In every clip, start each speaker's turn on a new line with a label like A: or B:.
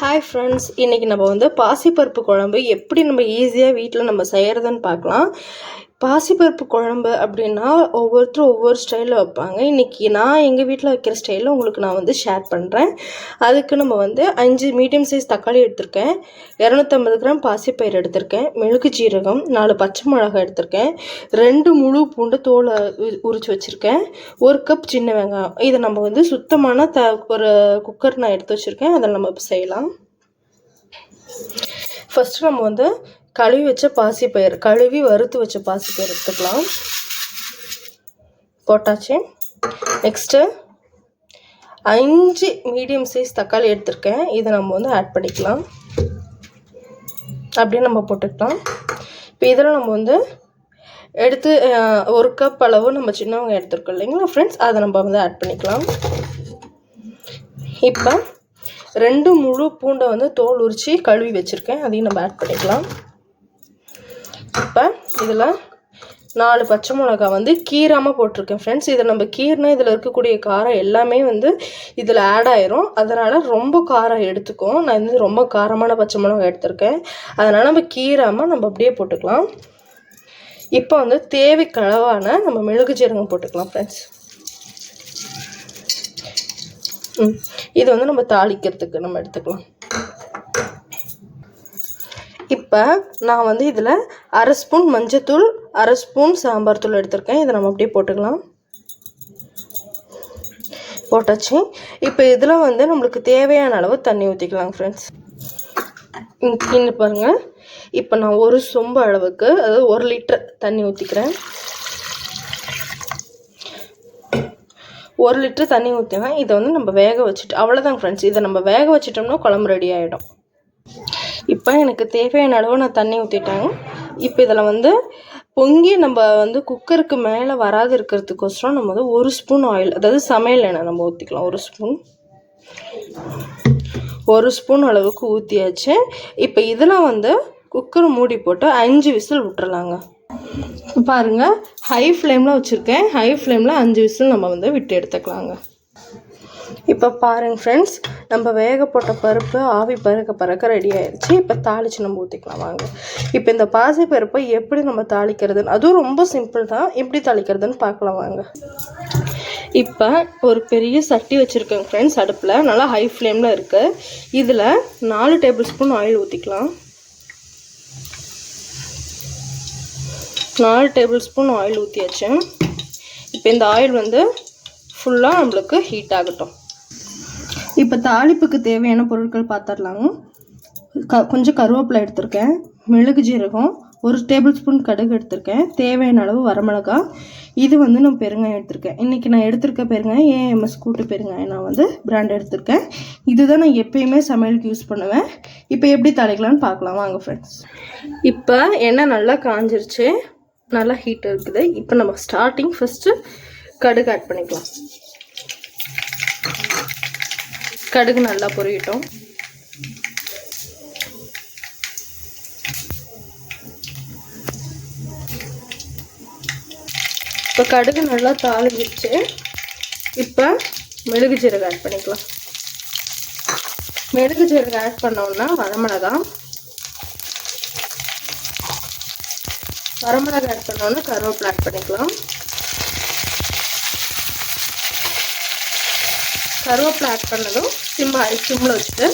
A: Hi friends இன்றைக்கி நம்ம வந்து பாசிப்பருப்பு குழம்பு எப்படி நம்ம ஈஸியாக வீட்டில் நம்ம செய்கிறதுன்னு பார்க்கலாம். பாசிப்பருப்பு குழம்பு அப்படின்னா ஒவ்வொருத்தரும் ஒவ்வொரு ஸ்டைலில் வைப்பாங்க. இன்றைக்கி நான் எங்கள் வீட்டில் வைக்கிற ஸ்டைலில் உங்களுக்கு நான் வந்து ஷேர் பண்ணுறேன் அதுக்கு நம்ம வந்து அஞ்சு மீடியம் சைஸ் தக்காளி எடுத்திருக்கேன். இரநூத்தம்பது கிராம் பாசிப்பயிறு எடுத்திருக்கேன். மிளகு ஜீரகம் நாலு பச்சை மிளகாய் எடுத்திருக்கேன். ரெண்டு முழு பூண்டு தோலை உரிச்சு வச்சுருக்கேன். ஒரு கப் சின்ன வெங்காயம். இதை நம்ம வந்து சுத்தமான த ஒரு குக்கர் நான் எடுத்து வச்சுருக்கேன். அதை நம்ம செய்யலாம். ஃபஸ்ட்டு நம்ம வந்து கழுவி வச்ச பாசிப்பயிறு கழுவி வறுத்து வச்ச பாசிப்பயிறு எடுத்துக்கலாம். போட்டாச்சு. நெக்ஸ்ட்டு அஞ்சு மீடியம் சைஸ் தக்காளி எடுத்திருக்கேன். இதை நம்ம வந்து ஆட் பண்ணிக்கலாம். அப்படியே நம்ம போட்டுக்கலாம். இப்போ இதில் நம்ம வந்து எடுத்து ஒரு கப் அளவு நம்ம சின்னவங்க எடுத்துருக்கோம் இல்லைங்களா ஃப்ரெண்ட்ஸ் அதை நம்ம வந்து ஆட் பண்ணிக்கலாம். இப்போ ரெண்டு முழு பூண்டை வந்து தோல் உரித்து கழுவி வச்சுருக்கேன். அதையும் நம்ம ஆட் பண்ணிக்கலாம். இப்போ இதில் நாலு பச்சை மிளகா வந்து கீராமல் போட்டிருக்கேன் ஃப்ரெண்ட்ஸ் இதை நம்ம கீர்னா இதில் இருக்கக்கூடிய காரம் எல்லாமே வந்து இதில் ஆட் ஆயிரும். அதனால் ரொம்ப காரம் எடுத்துக்கும் நான் வந்து ரொம்ப காரமான பச்சை மிளகா எடுத்திருக்கேன். அதனால் நம்ம கீராமல் நம்ம அப்படியே போட்டுக்கலாம். இப்போ வந்து தேவைக்கு அளவான நம்ம மிளகு ஜீரகம் போட்டுக்கலாம் ஃப்ரெண்ட்ஸ் இது வந்து நம்ம தாளிக்கிறதுக்கு நம்ம எடுத்துக்கலாம். இப்போ நான் வந்து இதில் அரை ஸ்பூன் மஞ்சத்தூள் அரை ஸ்பூன் சாம்பார் தூள் எடுத்திருக்கேன். இதை நம்ம அப்படியே போட்டுக்கலாம். போட்டாச்சு. இப்போ இதில் வந்து நம்மளுக்கு தேவையான அளவு தண்ணி ஊற்றிக்கலாம் ஃப்ரெண்ட்ஸ் இங்கே பாருங்கள் இப்போ நான் ஒரு சொம்பு அளவுக்கு அதாவது ஒரு லிட்டர் தண்ணி ஊற்றிக்கிறேன் ஒரு லிட்டர் தண்ணி ஊற்றினேன் இதை வந்து நம்ம வேக வச்சுட்டு அவ்வளோதான் ஃப்ரெண்ட்ஸ் இதை நம்ம வேக வச்சிட்டோம்னா குழம்பு ரெடி ஆகிடும் இப்போ எனக்கு தேவையான அளவு நான் தண்ணி ஊற்றிட்டேங்க இப்போ இதில் வந்து பொங்கி நம்ம வந்து குக்கருக்கு மேலே வராது இருக்கிறதுக்கோசரம் நம்ம வந்து ஒரு ஸ்பூன் ஆயில் அதாவது சமையல் எண்ணெய் நம்ம ஊற்றிக்கலாம் ஒரு ஸ்பூன். ஒரு ஸ்பூன் அளவுக்கு ஊற்றியாச்சு இப்போ இதில் வந்து குக்கர் மூடி போட்டு அஞ்சு விசில் விட்டுறலாங்க. பாருங்க ஹை ஃப்ளேமில் வச்சுருக்கேன். ஹை ஃப்ளேமில் அஞ்சு விசில் நம்ம வந்து விட்டு எடுத்துக்கலாங்க. இப்போ பாருங்க ஃப்ரெண்ட்ஸ் நம்ம வேக போட்ட பருப்பு ஆவி பறக்க பறக்க ரெடி ஆயிடுச்சு இப்போ தாளிச்சு நம்ம ஊற்றிக்கலாம் வாங்க. இப்போ இந்த பாசி பருப்பை எப்படி நம்ம தாளிக்கிறதுன்னு அதுவும் ரொம்ப சிம்பிள் தான். எப்படி தாளிக்கிறதுன்னு பார்க்கலாம் வாங்க. இப்போ ஒரு பெரிய சட்டி வச்சுருக்கேன் ஃப்ரெண்ட்ஸ் அடுப்பில். நல்லா ஹை ஃப்ளேமில் இருக்குது இதில் நாலு டேபிள் ஸ்பூன் ஆயில் ஊற்றிக்கலாம் நாலு டேபிள் ஸ்பூன் ஆயில் ஊற்றியாச்சு இப்போ இந்த ஆயில் வந்து ஃபுல்லாக நம்மளுக்கு ஹீட் ஆகட்டும். இப்போ தாளிப்புக்கு தேவையான பொருட்கள் பார்த்துடலாங்க க கொஞ்சம் கருவேப்பிலை எடுத்திருக்கேன். மிளகு ஜீரகம் ஒரு டேபிள் ஸ்பூன் கடுகு எடுத்திருக்கேன். தேவையான அளவு வரமிளகாய் இது வந்து நான் பெருங்காயம் எடுத்திருக்கேன். இன்றைக்கி நான் எடுத்திருக்க பெருங்காயம் ஏஎம்எஸ் கூட்டு பெருங்காயம்? நான் வந்து பிராண்ட் எடுத்திருக்கேன். இதுதான் நான் எப்பயுமே சமையலுக்கு யூஸ் பண்ணுவேன். இப்போ எப்படி தாளிக்கலாம்னு பார்க்கலாம் வாங்க ஃப்ரெண்ட்ஸ் இப்போ எண்ணெய் நல்லா காஞ்சிருச்சு. நல்லா ஹீட் இருக்குது. இப்போ நம்ம ஸ்டார்டிங் ஃபஸ்ட்டு கடுகு ஆட் பண்ணிக்கலாம். கடுகு நல்லா பொரியட்டும். இப்போ கடுகு நல்லா தாளிஞ்சிருச்சு இப்போ மிளகு ஜீரகம் ஆட் பண்ணிக்கலாம். மிளகு ஜீரகம் ஆட் பண்ணோம்னா வரமிளகா. வரமிளகா ஆட் பண்ணோன்னா கருவேப்பிலை ஆட் பண்ணிக்கலாம். கருவேப்பிலை ஆட் பண்ணதும் சிம் சிம்மில் வச்சுட்டு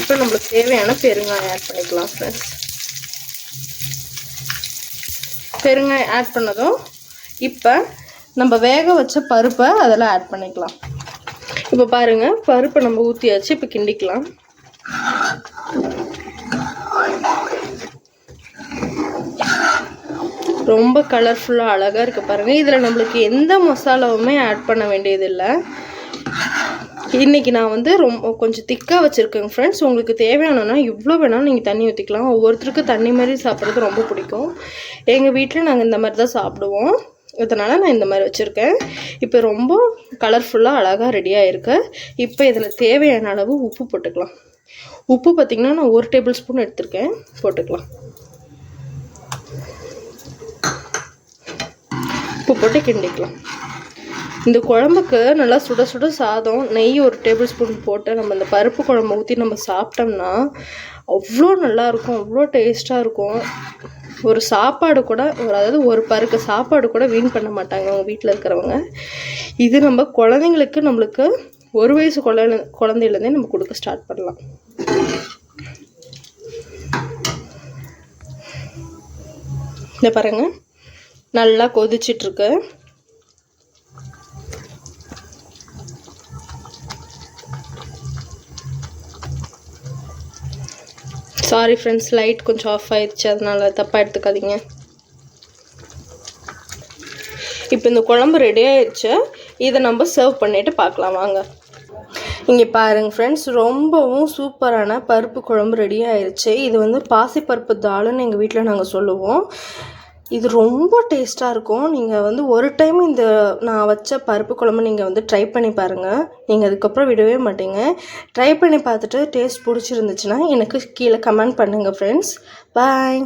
A: இப்போ நம்மளுக்கு தேவையான பெருங்காயம் ஆட் பண்ணிக்கலாம் ஃப்ரெண்ட்ஸ் பெருங்காயம் ஆட் பண்ணதும் இப்போ நம்ம வேக வச்ச பருப்பை அதில் ஆட் பண்ணிக்கலாம். இப்போ பாருங்கள் பருப்பை நம்ம ஊற்றியாச்சு இப்போ கிண்டிக்கலாம். ரொம்ப கலர்ஃபுல்லாக அழகாக இருக்குது பாருங்கள் இதில் நம்மளுக்கு எந்த மசாலாவுமே ஆட் பண்ண வேண்டியதில்லை. இன்றைக்கி நான் வந்து ரொம்ப கொஞ்சம் திக்காக வச்சுருக்கேங்க ஃப்ரெண்ட்ஸ் உங்களுக்கு தேவையானனா இவ்வளோ வேணாலும் நீங்கள் தண்ணி ஊற்றிக்கலாம் ஒவ்வொருத்தருக்கும் தண்ணி மாதிரி சாப்பிட்றது ரொம்ப பிடிக்கும். எங்கள் வீட்டில் நாங்கள் இந்த மாதிரி தான் சாப்பிடுவோம். இதனால் நான் இந்த மாதிரி வச்சுருக்கேன். இப்போ ரொம்ப கலர்ஃபுல்லாக அழகாக ரெடியாக இருக்கு இப்போ இதில் தேவையான அளவு உப்பு போட்டுக்கலாம். உப்பு பார்த்திங்கன்னா நான் ஒரு டேபிள் ஸ்பூன் எடுத்திருக்கேன். போட்டுக்கலாம். உப்பு போட்டு கிண்டிக்கலாம். இந்த குழம்புக்கு நல்லா சுட சுட சாதம் நெய் ஒரு டேபிள் ஸ்பூன் போட்டு நம்ம இந்த பருப்பு குழம்பு ஊற்றி நம்ம சாப்பிட்டோம்னா அவ்வளோ நல்லாயிருக்கும் அவ்வளோ டேஸ்ட்டாக இருக்கும். ஒரு சாப்பாடு கூட ஒரு அதாவது ஒரு பருக்கு சாப்பாடு கூட வீண் பண்ண மாட்டாங்க அவங்க வீட்டில் இருக்கிறவங்க. இது நம்ம குழந்தைங்களுக்கு நம்மளுக்கு ஒரு வயசு குழந்தை குழந்தையிலேருந்தே நம்ம கொடுக்க ஸ்டார்ட் பண்ணலாம். இந்த பாருங்கள் நல்லா கொதிச்சிட்ருக்கு சாரி ஃப்ரெண்ட்ஸ் லைட் கொஞ்சம் ஆஃப் ஆயிடுச்சு. அதனால் தப்பாக எடுத்துக்காதீங்க. இப்போ இந்த குழம்பு ரெடி ஆயிடுச்சு. இதை நம்ம சர்வ் பண்ணிவிட்டு பார்க்கலாம். வாங்க. இங்கே பாருங்கள் ஃப்ரெண்ட்ஸ் ரொம்பவும் சூப்பரான பருப்பு குழம்பு ரெடி ஆயிடுச்சு. இது வந்து பாசிப்பருப்பு தாளுன்னு எங்கள் வீட்டில் நாங்கள் சொல்லுவோம். இது ரொம்ப டேஸ்ட்டாக இருக்கும். நீங்கள் வந்து ஒரு டைம் இந்த நான் வச்ச பருப்பு குழம்பு நீங்கள் வந்து ட்ரை பண்ணி பாருங்கள் நீங்கள் அதுக்கப்புறம் விடவே மாட்டீங்க. ட்ரை பண்ணி பார்த்துட்டு டேஸ்ட் பிடிச்சிருந்துச்சுன்னா எனக்கு கீழே கமெண்ட் பண்ணுங்கள் ஃப்ரெண்ட்ஸ் பாய்